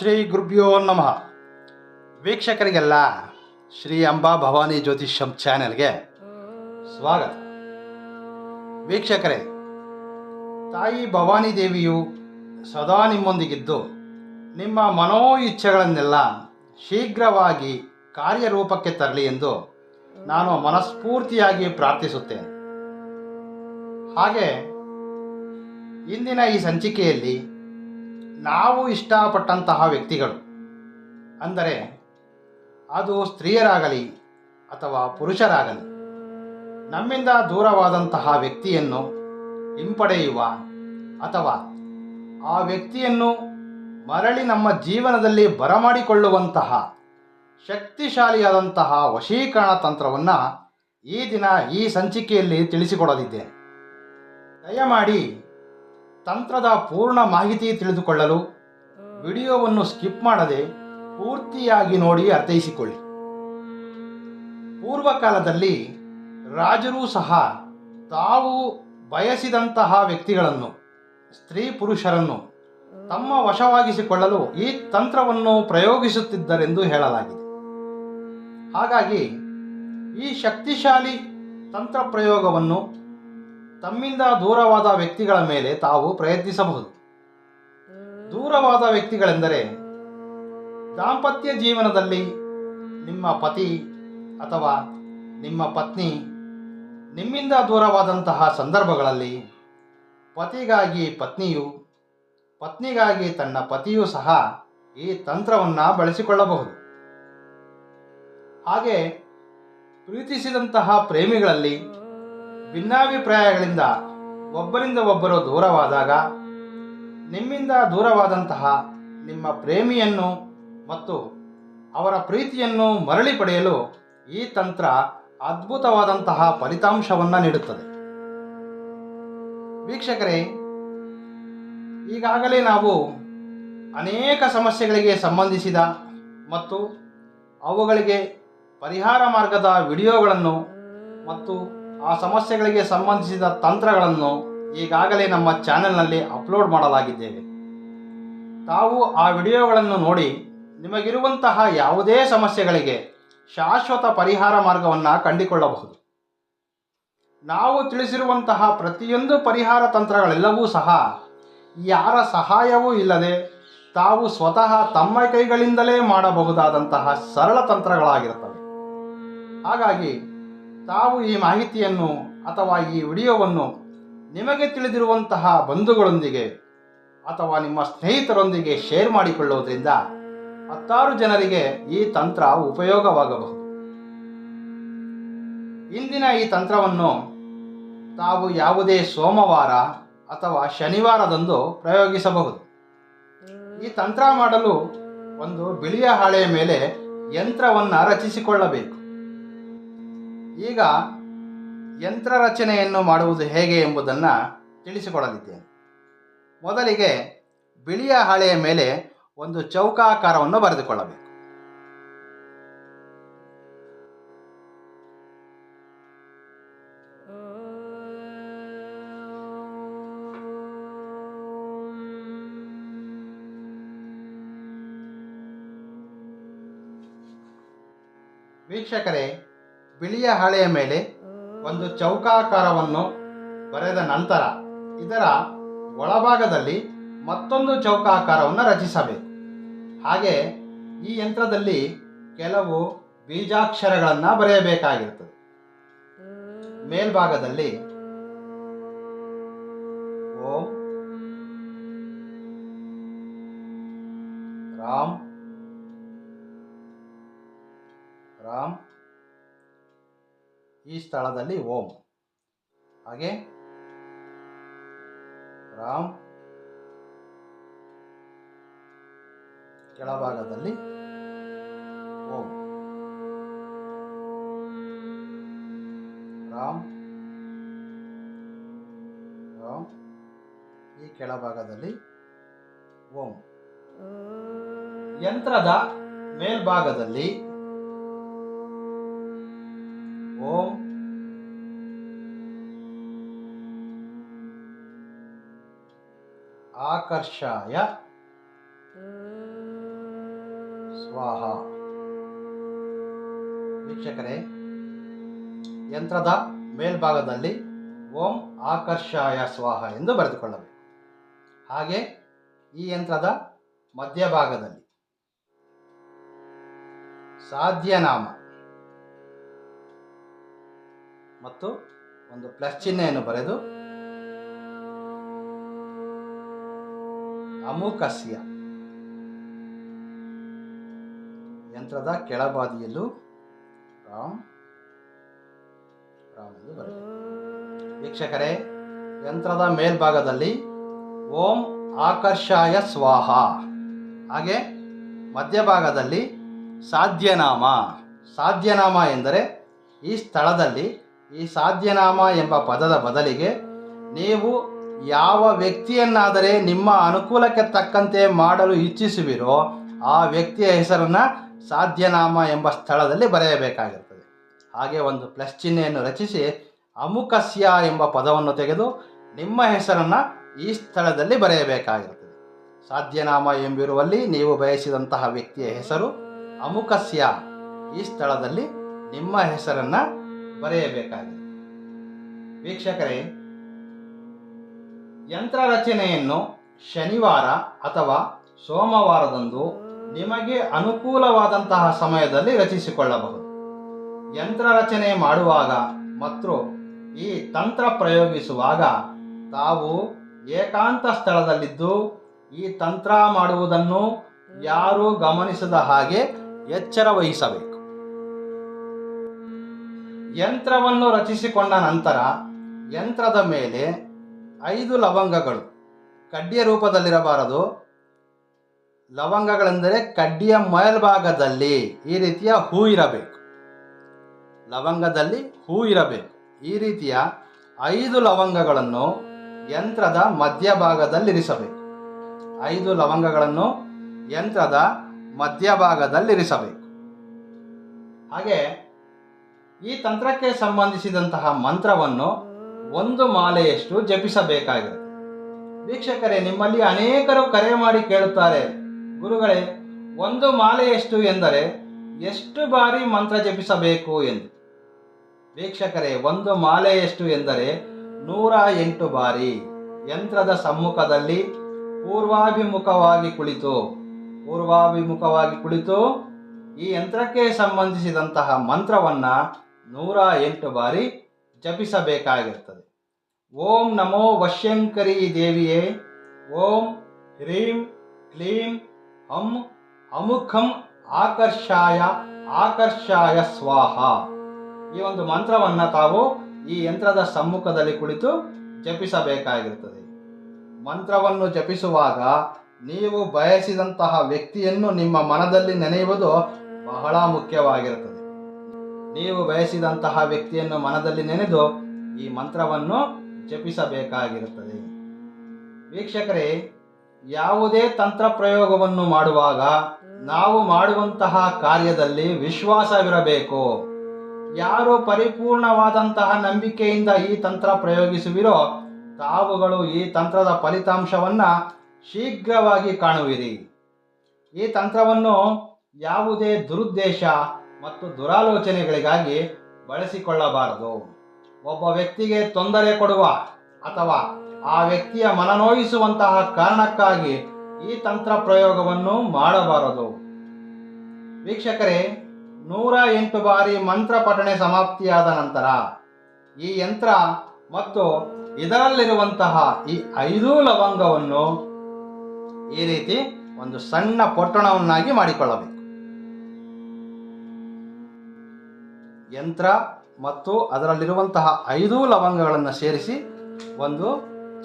ಶ್ರೀ ಗುರುಭ್ಯೋ ನಮಃ. ವೀಕ್ಷಕರಿಗೆಲ್ಲ ಶ್ರೀ ಅಂಬಾ ಭವಾನಿ ಜ್ಯೋತಿಷ್ಯಂ ಚಾನೆಲ್ಗೆ ಸ್ವಾಗತ. ವೀಕ್ಷಕರೇ, ತಾಯಿ ಭವಾನಿ ದೇವಿಯು ಸದಾ ನಿಮ್ಮೊಂದಿಗಿದ್ದು ನಿಮ್ಮ ಮನೋ ಇಚ್ಛೆಗಳನ್ನೆಲ್ಲ ಶೀಘ್ರವಾಗಿ ಕಾರ್ಯರೂಪಕ್ಕೆ ತರಲಿ ಎಂದು ನಾನು ಮನಸ್ಫೂರ್ತಿಯಾಗಿ ಪ್ರಾರ್ಥಿಸುತ್ತೇನೆ. ಹಾಗೆ ಇಂದಿನ ಈ ಸಂಚಿಕೆಯಲ್ಲಿ ನಾವು ಇಷ್ಟಪಟ್ಟಂತಹ ವ್ಯಕ್ತಿಗಳು. ಅಂದರೆ ಅದು ಸ್ತ್ರೀಯರಾಗಲಿ ಅಥವಾ ಪುರುಷರಾಗಲಿ, ನಮ್ಮಿಂದ ದೂರವಾದಂತಹ ವ್ಯಕ್ತಿಯನ್ನು ಹಿಂಪಡೆಯುವ ಅಥವಾ ಆ ವ್ಯಕ್ತಿಯನ್ನು ಮರಳಿ ನಮ್ಮ ಜೀವನದಲ್ಲಿ ಬರಮಾಡಿಕೊಳ್ಳುವಂತಹ ಶಕ್ತಿಶಾಲಿಯಾದಂತಹ ವಶೀಕರಣ ತಂತ್ರವನ್ನು ಈ ದಿನ ಈ ಸಂಚಿಕೆಯಲ್ಲಿ ತಿಳಿಸಿಕೊಡಲಿದ್ದೇನೆ. ದಯಮಾಡಿ ತಂತ್ರದ ಪೂರ್ಣ ಮಾಹಿತಿ ತಿಳಿದುಕೊಳ್ಳಲು ವಿಡಿಯೋವನ್ನು ಸ್ಕಿಪ್ ಮಾಡದೆ ಪೂರ್ತಿಯಾಗಿ ನೋಡಿ ಅರ್ಥೈಸಿಕೊಳ್ಳಿ. ಪೂರ್ವಕಾಲದಲ್ಲಿ ರಾಜರೂ ಸಹ ತಾವು ಬಯಸಿದಂತಹ ವ್ಯಕ್ತಿಗಳನ್ನು, ಸ್ತ್ರೀ ಪುರುಷರನ್ನು ತಮ್ಮ ವಶವಾಗಿಸಿಕೊಳ್ಳಲು ಈ ತಂತ್ರವನ್ನು ಪ್ರಯೋಗಿಸುತ್ತಿದ್ದರೆಂದು ಹೇಳಲಾಗಿದೆ. ಹಾಗಾಗಿ ಈ ಶಕ್ತಿಶಾಲಿ ತಂತ್ರ ಪ್ರಯೋಗವನ್ನು ತಮ್ಮಿಂದ ದೂರವಾದ ವ್ಯಕ್ತಿಗಳ ಮೇಲೆ ತಾವು ಪ್ರಯತ್ನಿಸಬಹುದು. ದೂರವಾದ ವ್ಯಕ್ತಿಗಳೆಂದರೆ ದಾಂಪತ್ಯ ಜೀವನದಲ್ಲಿ ನಿಮ್ಮ ಪತಿ ಅಥವಾ ನಿಮ್ಮ ಪತ್ನಿ, ನಿಮ್ಮಿಂದ ದೂರವಾದಂತಹ ಸಂದರ್ಭಗಳಲ್ಲಿ ಪತಿಗಾಗಿ ಪತ್ನಿಯು, ಪತ್ನಿಗಾಗಿ ತನ್ನ ಪತಿಯೂ ಸಹ ಈ ತಂತ್ರವನ್ನು ಬಳಸಿಕೊಳ್ಳಬಹುದು. ಹಾಗೆ ಪ್ರೀತಿಸಿದಂತಹ ಪ್ರೇಮಿಗಳಲ್ಲಿ ಭಿನ್ನಾಭಿಪ್ರಾಯಗಳಿಂದ ಒಬ್ಬರಿಂದ ಒಬ್ಬರು ದೂರವಾದಾಗ, ನಿಮ್ಮಿಂದ ದೂರವಾದಂತಹ ನಿಮ್ಮ ಪ್ರೇಮಿಯನ್ನು ಮತ್ತು ಅವರ ಪ್ರೀತಿಯನ್ನು ಮರಳಿ ಪಡೆಯಲು ಈ ತಂತ್ರ ಅದ್ಭುತವಾದಂತಹ ಫಲಿತಾಂಶವನ್ನು ನೀಡುತ್ತದೆ. ವೀಕ್ಷಕರೇ, ಈಗಾಗಲೇ ನಾವು ಅನೇಕ ಸಮಸ್ಯೆಗಳಿಗೆ ಸಂಬಂಧಿಸಿದ ಮತ್ತು ಅವುಗಳಿಗೆ ಪರಿಹಾರ ಮಾರ್ಗದ ವಿಡಿಯೋಗಳನ್ನು ಮತ್ತು ಆ ಸಮಸ್ಯೆಗಳಿಗೆ ಸಂಬಂಧಿಸಿದ ತಂತ್ರಗಳನ್ನು ಈಗಾಗಲೇ ನಮ್ಮ ಚಾನೆಲ್ನಲ್ಲಿ ಅಪ್ಲೋಡ್ ಮಾಡಲಾಗಿದ್ದೇವೆ. ತಾವು ಆ ವಿಡಿಯೋಗಳನ್ನು ನೋಡಿ ನಿಮಗಿರುವಂತಹ ಯಾವುದೇ ಸಮಸ್ಯೆಗಳಿಗೆ ಶಾಶ್ವತ ಪರಿಹಾರ ಮಾರ್ಗವನ್ನು ಕಂಡುಕೊಳ್ಳಬಹುದು. ನಾವು ತಿಳಿಸಿರುವಂತಹ ಪ್ರತಿಯೊಂದು ಪರಿಹಾರ ತಂತ್ರಗಳೆಲ್ಲವೂ ಸಹ ಯಾರ ಸಹಾಯವೂ ಇಲ್ಲದೆ ತಾವು ಸ್ವತಃ ತಮ್ಮ ಕೈಗಳಿಂದಲೇ ಮಾಡಬಹುದಾದಂತಹ ಸರಳ ತಂತ್ರಗಳಾಗಿರುತ್ತವೆ. ಹಾಗಾಗಿ ತಾವು ಈ ಮಾಹಿತಿಯನ್ನು ಅಥವಾ ಈ ವಿಡಿಯೋವನ್ನು ನಿಮಗೆ ತಿಳಿದಿರುವಂತಹ ಬಂಧುಗಳೊಂದಿಗೆ ಅಥವಾ ನಿಮ್ಮ ಸ್ನೇಹಿತರೊಂದಿಗೆ ಶೇರ್ ಮಾಡಿಕೊಳ್ಳುವುದರಿಂದ ಹತ್ತಾರು ಜನರಿಗೆ ಈ ತಂತ್ರ ಉಪಯೋಗವಾಗಬಹುದು. ಇಂದಿನ ಈ ತಂತ್ರವನ್ನು ತಾವು ಯಾವುದೇ ಸೋಮವಾರ ಅಥವಾ ಶನಿವಾರದಂದು ಪ್ರಯೋಗಿಸಬಹುದು. ಈ ತಂತ್ರ ಮಾಡಲು ಒಂದು ಬಿಳಿಯ ಹಾಳೆಯ ಮೇಲೆ ಯಂತ್ರವನ್ನು ರಚಿಸಿಕೊಳ್ಳಬೇಕು. ಈಗ ಯಂತ್ರ ರಚನೆಯನ್ನು ಮಾಡುವುದು ಹೇಗೆ ಎಂಬುದನ್ನು ತಿಳಿಸಿಕೊಡಲಿದ್ದೇನೆ. ಮೊದಲಿಗೆ ಬಿಳಿಯ ಹಾಳೆಯ ಮೇಲೆ ಒಂದು ಚೌಕಾಕಾರವನ್ನು ಬರೆದುಕೊಳ್ಳಬೇಕು. ವೀಕ್ಷಕರೇ ಬಿಳಿಯ ಹಾಳೆಯ ಮೇಲೆ ಒಂದು ಚೌಕಾಕಾರವನ್ನು ಬರೆದ ನಂತರ ಇದರ ಒಳಭಾಗದಲ್ಲಿ ಮತ್ತೊಂದು ಚೌಕಾಕಾರವನ್ನು ರಚಿಸಬೇಕು. ಹಾಗೆ ಈ ಯಂತ್ರದಲ್ಲಿ ಕೆಲವು ಬೀಜಾಕ್ಷರಗಳನ್ನು ಬರೆಯಬೇಕಾಗಿರುತ್ತದೆ. ಮೇಲ್ಭಾಗದಲ್ಲಿ ಓಂ ರಾಮ್ ರಾಮ್ ಈ ಸ್ಥಳದಲ್ಲಿ ಓಂ. ಹಾಗೆ ರಾಮ್ ಕೆಳಭಾಗದಲ್ಲಿ ಓಂ. ರಾಮ್ ರಾಮ್ ಈ ಕೆಳಭಾಗದಲ್ಲಿ ಓಂ. ಯಂತ್ರದ ಮೇಲ್ಭಾಗದಲ್ಲಿ ಓಂ ಆಕರ್ಷಾಯ ಸ್ವಾಹ ವೀಕ್ಷಕರೇ ಯಂತ್ರದ ಮೇಲ್ಭಾಗದಲ್ಲಿ ಓಂ ಆಕರ್ಷಾಯ ಸ್ವಾಹ ಎಂದು ಬರೆದುಕೊಳ್ಳಬೇಕು. ಹಾಗೆ ಈ ಯಂತ್ರದ ಮಧ್ಯಭಾಗದಲ್ಲಿ ಸಾಧ್ಯನಾಮ. ಮತ್ತು ಒಂದು ಪ್ಲಸ್ ಚಿಹ್ನೆಯನ್ನು ಬರೆದು, ಅಮುಕಸ್ಯ. ಯಂತ್ರದ ಕೆಳಬಾದಿಯಲ್ಲೂ ರಾಮ್ ರಾಮ್ ಎಂದು ಬರೆದು ವೀಕ್ಷಕರೇ, ಯಂತ್ರದ ಮೇಲ್ಭಾಗದಲ್ಲಿ ಓಂ ಆಕರ್ಷಾಯ ಸ್ವಾಹ. ಹಾಗೆ ಮಧ್ಯಭಾಗದಲ್ಲಿ ಸಾಧ್ಯನಾಮ. ಸಾಧ್ಯನಾಮ ಎಂದರೆ ಈ ಸ್ಥಳದಲ್ಲಿ ಈ ಸಾಧ್ಯನಾಮ ಎಂಬ ಪದದ ಬದಲಿಗೆ ನೀವು ಯಾವ ವ್ಯಕ್ತಿಯನ್ನಾದರೆ ನಿಮ್ಮ ಅನುಕೂಲಕ್ಕೆ ತಕ್ಕಂತೆ ಮಾಡಲು ಇಚ್ಛಿಸುವಿರೋ ಆ ವ್ಯಕ್ತಿಯ ಹೆಸರನ್ನು ಸಾಧ್ಯನಾಮ ಎಂಬ ಸ್ಥಳದಲ್ಲಿ ಬರೆಯಬೇಕಾಗಿರುತ್ತದೆ. ಹಾಗೆ ಒಂದು ಪ್ಲಸ್ ಚಿಹ್ನೆಯನ್ನು ರಚಿಸಿ ಅಮುಕಸ್ಯ ಎಂಬ ಪದವನ್ನು ತೆಗೆದು ನಿಮ್ಮ ಹೆಸರನ್ನು ಈ ಸ್ಥಳದಲ್ಲಿ ಬರೆಯಬೇಕಾಗಿರ್ತದೆ ಸಾಧ್ಯನಾಮ ಎಂಬಿರುವಲ್ಲಿ ನೀವು ಬಯಸಿದಂತಹ ವ್ಯಕ್ತಿಯ ಹೆಸರು ಅಮುಕಸ್ಯ. ಈ ಸ್ಥಳದಲ್ಲಿ ನಿಮ್ಮ ಹೆಸರನ್ನು ಬರೆಯಬೇಕಾಗಿದೆ. ವೀಕ್ಷಕರೇ ಯಂತ್ರ ರಚನೆಯನ್ನು ಶನಿವಾರ ಅಥವಾ ಸೋಮವಾರದಂದು ನಿಮಗೆ ಅನುಕೂಲವಾದಂತಹ ಸಮಯದಲ್ಲಿ ರಚಿಸಿಕೊಳ್ಳಬಹುದು. ಯಂತ್ರ ರಚನೆ ಮಾಡುವಾಗ ಮತ್ತು ಈ ತಂತ್ರ ಪ್ರಯೋಗಿಸುವಾಗ ತಾವು ಏಕಾಂತ ಸ್ಥಳದಲ್ಲಿದ್ದು ಈ ತಂತ್ರ ಮಾಡುವುದನ್ನು ಯಾರೂ ಗಮನಿಸದ ಹಾಗೆ ಎಚ್ಚರ ವಹಿಸಬೇಕು. ಯಂತ್ರವನ್ನು ರಚಿಸಿಕೊಂಡ ನಂತರ ಯಂತ್ರದ ಮೇಲೆ ಐದು ಲವಂಗಗಳು. ಕಡ್ಡಿಯ ರೂಪದಲ್ಲಿರಬಾರದು. ಲವಂಗಗಳೆಂದರೆ ಕಡ್ಡಿಯ ಮೇಲ್ಭಾಗದಲ್ಲಿ ಈ ರೀತಿಯ ಹೂ ಇರಬೇಕು. ಲವಂಗದಲ್ಲಿ ಹೂ ಇರಬೇಕು. ಈ ರೀತಿಯ ಐದು ಲವಂಗಗಳನ್ನು ಯಂತ್ರದ ಮಧ್ಯಭಾಗದಲ್ಲಿರಿಸಬೇಕು. ಐದು ಲವಂಗಗಳನ್ನು ಯಂತ್ರದ ಮಧ್ಯಭಾಗದಲ್ಲಿರಿಸಬೇಕು. ಹಾಗೆ ಈ ತಂತ್ರಕ್ಕೆ ಸಂಬಂಧಿಸಿದಂತಹ ಮಂತ್ರವನ್ನು ಒಂದು ಮಾಲೆಯಷ್ಟು ಜಪಿಸಬೇಕಾಗಿದೆ. ವೀಕ್ಷಕರೇ, ನಿಮ್ಮಲ್ಲಿ ಅನೇಕರು ಕರೆ ಮಾಡಿ ಕೇಳುತ್ತಾರೆ, ಗುರುಗಳೇ, ಒಂದು ಮಾಲೆಯಷ್ಟು ಎಂದರೆ ಎಷ್ಟು ಬಾರಿ ಮಂತ್ರ ಜಪಿಸಬೇಕು ಎಂದು. ವೀಕ್ಷಕರೇ, ಒಂದು ಮಾಲೆಯಷ್ಟು ಎಂದರೆ ನೂರ ಎಂಟು ಬಾರಿ ಯಂತ್ರದ ಸಮ್ಮುಖದಲ್ಲಿ ಪೂರ್ವಾಭಿಮುಖವಾಗಿ ಕುಳಿತು ಪೂರ್ವಾಭಿಮುಖವಾಗಿ ಕುಳಿತು ಈ ಯಂತ್ರಕ್ಕೆ ಸಂಬಂಧಿಸಿದಂತಹ ಮಂತ್ರವನ್ನ ನೂರ ಎಂಟು ಬಾರಿ ಜಪಿಸಬೇಕಾಗಿರುತ್ತದೆ ಓಂ ನಮೋ ವಶ್ಯಂಕರಿ ದೇವಿಯೇ, ಓಂ ಹ್ರೀಂ ಕ್ಲೀಂ ಹಂ ಅಮುಖಂ ಆಕರ್ಷಾಯ ಆಕರ್ಷಾಯ ಸ್ವಾಹ. ಈ ಒಂದು ಮಂತ್ರವನ್ನು ತಾವು ಈ ಯಂತ್ರದ ಸಮ್ಮುಖದಲ್ಲಿ ಕುಳಿತು ಜಪಿಸಬೇಕಾಗಿರುತ್ತದೆ ಮಂತ್ರವನ್ನು ಜಪಿಸುವಾಗ ನೀವು ಬಯಸಿದಂತಹ ವ್ಯಕ್ತಿಯನ್ನು ನಿಮ್ಮ ಮನದಲ್ಲಿ ನೆನೆಯುವುದು ಬಹಳ ಮುಖ್ಯವಾಗಿರುತ್ತದೆ. ನೀವು ಬಯಸಿದಂತಹ ವ್ಯಕ್ತಿಯನ್ನು ಮನದಲ್ಲಿ ನೆನೆದು ಈ ಮಂತ್ರವನ್ನು ಜಪಿಸಬೇಕಾಗಿರುತ್ತದೆ. ವೀಕ್ಷಕರೇ, ಯಾವುದೇ ತಂತ್ರ ಪ್ರಯೋಗವನ್ನು ಮಾಡುವಾಗ ನಾವು ಮಾಡುವಂತಹ ಕಾರ್ಯದಲ್ಲಿ ವಿಶ್ವಾಸವಿರಬೇಕು. ಯಾರು ಪರಿಪೂರ್ಣವಾದಂತಹ ನಂಬಿಕೆಯಿಂದ ಈ ತಂತ್ರ ಪ್ರಯೋಗಿಸುವಿರೋ ತಾವುಗಳು ಈ ತಂತ್ರದ ಫಲಿತಾಂಶವನ್ನ ಶೀಘ್ರವಾಗಿ ಕಾಣುವಿರಿ. ಈ ತಂತ್ರವನ್ನು ಯಾವುದೇ ದುರುದ್ದೇಶ ಮತ್ತು ದುರಾಲೋಚನೆಗಳಿಗಾಗಿ ಬಳಸಿಕೊಳ್ಳಬಾರದು. ಒಬ್ಬ ವ್ಯಕ್ತಿಗೆ ತೊಂದರೆ ಕೊಡುವ ಅಥವಾ ಆ ವ್ಯಕ್ತಿಯ ಮನನೋಯಿಸುವಂತಹ ಕಾರಣಕ್ಕಾಗಿ ಈ ತಂತ್ರ ಪ್ರಯೋಗವನ್ನು ಮಾಡಬಾರದು. ವೀಕ್ಷಕರೇ, ನೂರ ಎಂಟು ಬಾರಿ ಮಂತ್ರ ಪಠಣೆ ಸಮಾಪ್ತಿಯಾದ ನಂತರ ಈ ಯಂತ್ರ ಮತ್ತು ಇದರಲ್ಲಿರುವಂತಹ ಈ ಐದೂ ಲವಂಗವನ್ನು ಈ ರೀತಿ ಒಂದು ಸಣ್ಣ ಪೊಟ್ಟಣವನ್ನಾಗಿ ಮಾಡಿಕೊಳ್ಳಬೇಕು. ಯಂತ್ರ ಮತ್ತು ಅದರಲ್ಲಿರುವಂತಹ ಐದು ಲವಂಗಗಳನ್ನು ಸೇರಿಸಿ ಒಂದು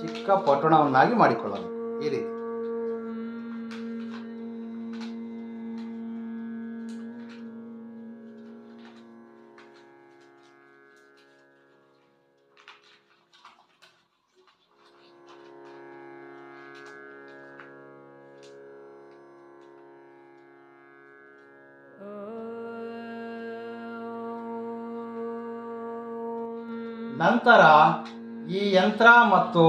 ಚಿಕ್ಕ ಪೊಟ್ಟಣವನ್ನಾಗಿ ಮಾಡಿಕೊಳ್ಳಬೇಕು ಈ ರೀತಿ. ನಂತರ ಈ ಯಂತ್ರ ಮತ್ತು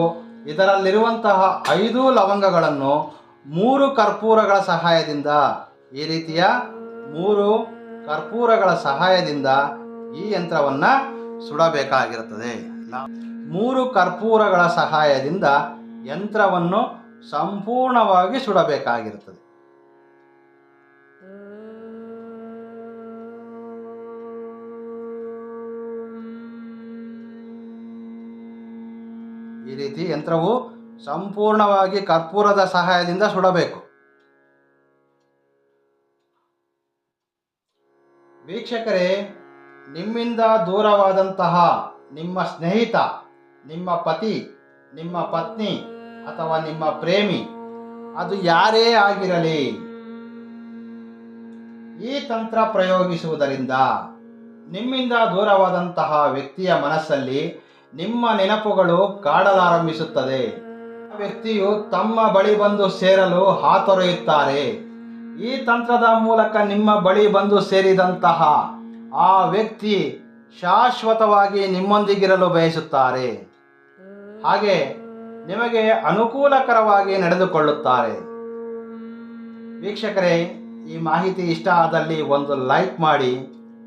ಇದರಲ್ಲಿರುವಂತಹ ಐದು ಲವಂಗಗಳನ್ನು ಮೂರು ಕರ್ಪೂರಗಳ ಸಹಾಯದಿಂದ, ಈ ರೀತಿಯ ಮೂರು ಕರ್ಪೂರಗಳ ಸಹಾಯದಿಂದ ಈ ಯಂತ್ರವನ್ನು ಸುಡಬೇಕಾಗಿರುತ್ತದೆ. ಮೂರು ಕರ್ಪೂರಗಳ ಸಹಾಯದಿಂದ ಯಂತ್ರವನ್ನು ಸಂಪೂರ್ಣವಾಗಿ ಸುಡಬೇಕಾಗಿರುತ್ತದೆ. ಈ ರೀತಿ ಯಂತ್ರವು ಸಂಪೂರ್ಣವಾಗಿ ಕರ್ಪೂರದ ಸಹಾಯದಿಂದ ಸುಡಬೇಕು. ವೀಕ್ಷಕರೇ, ನಿಮ್ಮಿಂದ ದೂರವಾದಂತಹ ನಿಮ್ಮ ಸ್ನೇಹಿತ, ನಿಮ್ಮ ಪತಿ, ನಿಮ್ಮ ಪತ್ನಿ ಅಥವಾ ನಿಮ್ಮ ಪ್ರೇಮಿ, ಅದು ಯಾರೇ ಆಗಿರಲಿ, ಈ ತಂತ್ರ ಪ್ರಯೋಗಿಸುವುದರಿಂದ ನಿಮ್ಮಿಂದ ದೂರವಾದಂತಹ ವ್ಯಕ್ತಿಯ ಮನಸ್ಸಲ್ಲಿ ನಿಮ್ಮ ನೆನಪುಗಳು ಕಾಡಲಾರಂಭಿಸುತ್ತದೆ. ವ್ಯಕ್ತಿಯು ತಮ್ಮ ಬಳಿ ಬಂದು ಸೇರಲು ಹಾತೊರೆಯುತ್ತಾರೆ. ಈ ತಂತ್ರದ ಮೂಲಕ ನಿಮ್ಮ ಬಳಿ ಬಂದು ಸೇರಿದಂತಹ ಆ ವ್ಯಕ್ತಿ ಶಾಶ್ವತವಾಗಿ ನಿಮ್ಮೊಂದಿಗಿರಲು ಬಯಸುತ್ತಾರೆ. ಹಾಗೆ ನಿಮಗೆ ಅನುಕೂಲಕರವಾಗಿ ನಡೆದುಕೊಳ್ಳುತ್ತಾರೆ. ವೀಕ್ಷಕರೇ, ಈ ಮಾಹಿತಿ ಇಷ್ಟ ಆದಲ್ಲಿ ಒಂದು ಲೈಕ್ ಮಾಡಿ,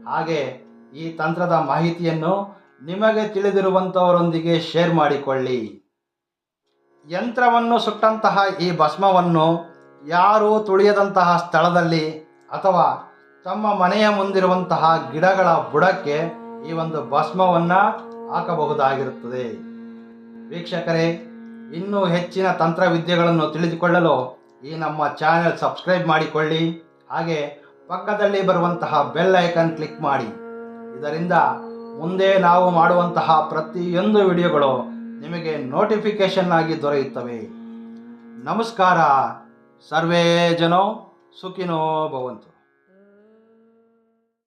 ಹಾಗೆ ಈ ತಂತ್ರದ ಮಾಹಿತಿಯನ್ನು ನಿಮಗೆ ತಿಳಿದಿರುವಂಥವರೊಂದಿಗೆ ಶೇರ್ ಮಾಡಿಕೊಳ್ಳಿ. ಯಂತ್ರವನ್ನು ಸುಟ್ಟಂತಹ ಈ ಭಸ್ಮವನ್ನು ಯಾರೂ ತುಳಿಯದಂತಹ ಸ್ಥಳದಲ್ಲಿ ಅಥವಾ ತಮ್ಮ ಮನೆಯ ಮುಂದಿರುವಂತಹ ಗಿಡಗಳ ಬುಡಕ್ಕೆ ಈ ಒಂದು ಭಸ್ಮವನ್ನು ಹಾಕಬಹುದಾಗಿರುತ್ತದೆ. ವೀಕ್ಷಕರೇ, ಇನ್ನೂ ಹೆಚ್ಚಿನ ತಂತ್ರವಿದ್ಯೆಗಳನ್ನು ತಿಳಿದುಕೊಳ್ಳಲು ಈ ನಮ್ಮ ಚಾನೆಲ್ ಸಬ್ಸ್ಕ್ರೈಬ್ ಮಾಡಿಕೊಳ್ಳಿ. ಹಾಗೆ ಪಕ್ಕದಲ್ಲಿ ಬರುವಂತಹ ಬೆಲ್ ಐಕನ್ ಕ್ಲಿಕ್ ಮಾಡಿ. ಇದರಿಂದ ಮುಂದೆ ನಾವು ಮಾಡುವಂತಹ ಪ್ರತಿಯೊಂದು ವಿಡಿಯೋಗಳು ನಿಮಗೆ ನೋಟಿಫಿಕೇಶನ್ ಆಗಿ ದೊರೆಯುತ್ತವೆ. ನಮಸ್ಕಾರ. ಸರ್ವೇ ಜನೋ ಸುಖಿನೋ ಭವಂತು.